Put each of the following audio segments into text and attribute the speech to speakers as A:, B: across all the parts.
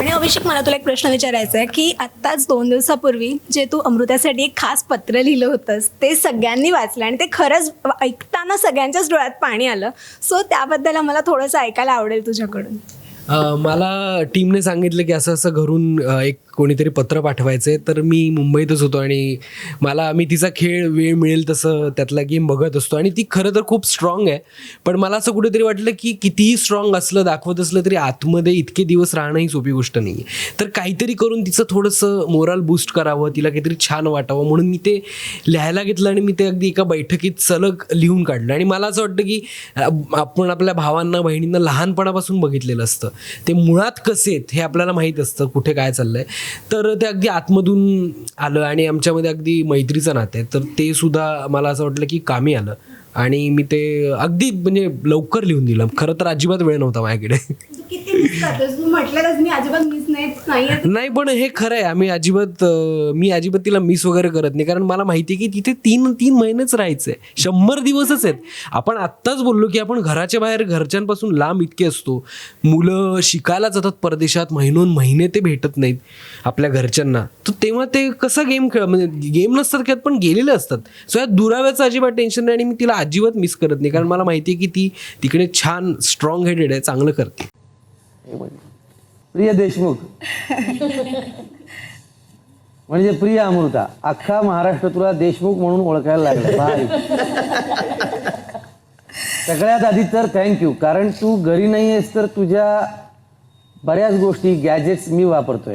A: आणि अभिषेक मला तुला एक प्रश्न विचारायचा आहे की आत्ताच दोन दिवसापूर्वी जे तू अमृतासाठी एक खास पत्र लिहिलं होतंस ते सगळ्यांनी वाचलं आणि ते खरंच ऐकताना सगळ्यांच्याच डोळ्यात पाणी आलं. सो त्याबद्दल मला थोडंसं ऐकायला आवडेल तुझ्याकडून.
B: मला टीमने सांगितलं की असं असं घरून एक कोणीतरी पत्र पाठवायचं आहे तर मी मुंबईतच होतो आणि मला मी तिचा खेळ वेळ मिळेल तसं त्यातला गेम बघत असतो. आणि ती खरं तर खूप स्ट्रॉंग आहे. पण मला असं कुठेतरी वाटलं की कितीही स्ट्रॉंग असलं दाखवत असलं तरी आतमध्ये इतके दिवस राहणं ही सोपी गोष्ट नाही आहे तर काहीतरी करून तिचं थोडंसं मोरल बूस्ट करावं तिला काहीतरी छान वाटावं म्हणून मी ते लिहायला घेतलं आणि मी ते अगदी एका बैठकीत सलग लिहून काढलं. आणि मला असं वाटतं की आपण आपल्या भावांना बहिणींना लहानपणापासून बघितलेलं असतं. ते मुळात कसे आहेत हे आपल्याला माहीत असतं कुठे काय चाललंय. तर ते अगदी आतमधून आलं आणि आमच्यामध्ये अगदी मैत्रीचं नातं आहे. तर ते सुद्धा मला असं वाटलं की कामी आलं. आणि मी ते अगदी म्हणजे लवकर लिहून दिलं. खरं तर अजिबात वेळ नव्हता माझ्याकडे.
A: किती मिस तू मी अजिबात मिस नाही नाही
B: नाही पण हे खरं आहे आम्ही अजिबात अं, मी अजिबात तिला मिस वगैरे करत नाही. कारण मला माहिती आहे की तिथे तीन तीन महिनेच राहायचंय. शंभर दिवसच आहेत. आपण आत्ताच बोललो की आपण घराच्या बाहेर घरच्यांपासून लांब इतके असतो. मुलं शिकायला जातात परदेशात महिनोन महिने ते भेटत नाहीत आपल्या घरच्यांना. तर तेव्हा ते कसं गेम खेळ म्हणजे गेम नसतात खेळत पण गेलेले असतात. सो या दुराव्याचं अजिबात टेन्शन नाही आणि मी तिला अजिबात मिस करत नाही. कारण मला माहिती आहे की ती तिकडे छान स्ट्रॉंग हेडेड आहे चांगलं करते.
C: प्रिय देशमुख. म्हणजे प्रिय अमृता. अख्खा महाराष्ट्र तुला देशमुख म्हणून ओळखायला लागला. सगळ्यात आधी तर थँक्यू कारण तू घरी नाही आहेस तर तुझ्या बऱ्याच गोष्टी गॅजेट्स मी वापरतोय.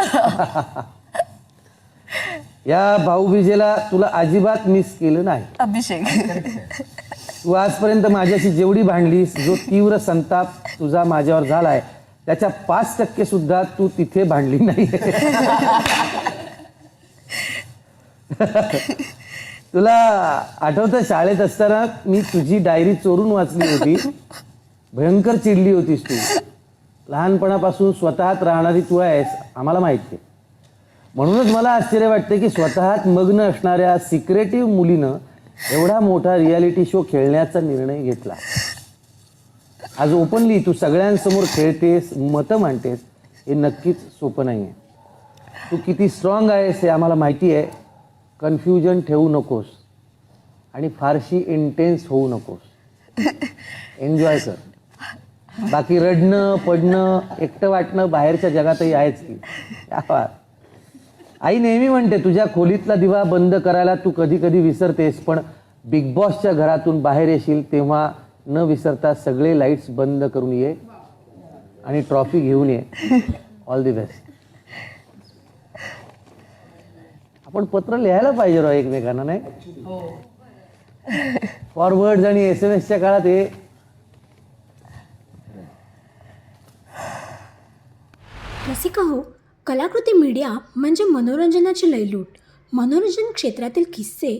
C: या भाऊबीजेला तुला अजिबात मिस केलं नाही.
D: अभिषेक.
C: तू आजपर्यंत माझ्याशी जेवढी भांडलीस जो तीव्र संताप तुझा माझ्यावर झालाय त्याच्या पाच टक्के सुद्धा तू तिथे भांडली नाही. तुला आठवतं शाळेत असताना मी तुझी डायरी चोरून वाचली होती. भयंकर चिडली होतीस तू. लहानपणापासून स्वतःत राहणारी तू आहेस आम्हाला माहिती आहे. म्हणूनच मला आश्चर्य वाटतं की स्वतःत मग्न असणाऱ्या सिक्रेटिव्ह मुलीनं एवढा मोठा रियालिटी शो खेळण्याचा निर्णय घेतला. आज ओपनली तू सगळ्यांसमोर खेळतेस मतं मांडतेस हे नक्कीच सोपं नाही आहे तू किती स्ट्रॉंग आहेस हे आम्हाला माहिती आहे. कन्फ्युजन ठेवू नकोस आणि फारशी इंटेन्स होऊ नकोस. एन्जॉय कर. बाकी रडणं पडणं एकटं वाटणं बाहेरच्या जगातही आहेच की. आई नेहमी म्हणते तुझ्या खोलीतला दिवा बंद करायला तू कधी कधी विसरतेस पण बिग बॉसच्या घरातून बाहेर येशील तेव्हा न विसरता सगळे लाईट्स बंद करून ये आणि ट्रॉफी घेऊन ये. ऑल दी बेस्ट आपण पत्र लिहायला पाहिजे राव एकमेकांना नाही? फॉरवर्ड आणि एस एम एसच्या काळात हे.
A: रसिका हो? कलाकृती मीडिया म्हणजे मनोरंजनाची लयलूट. मनोरंजन क्षेत्रातील किस्से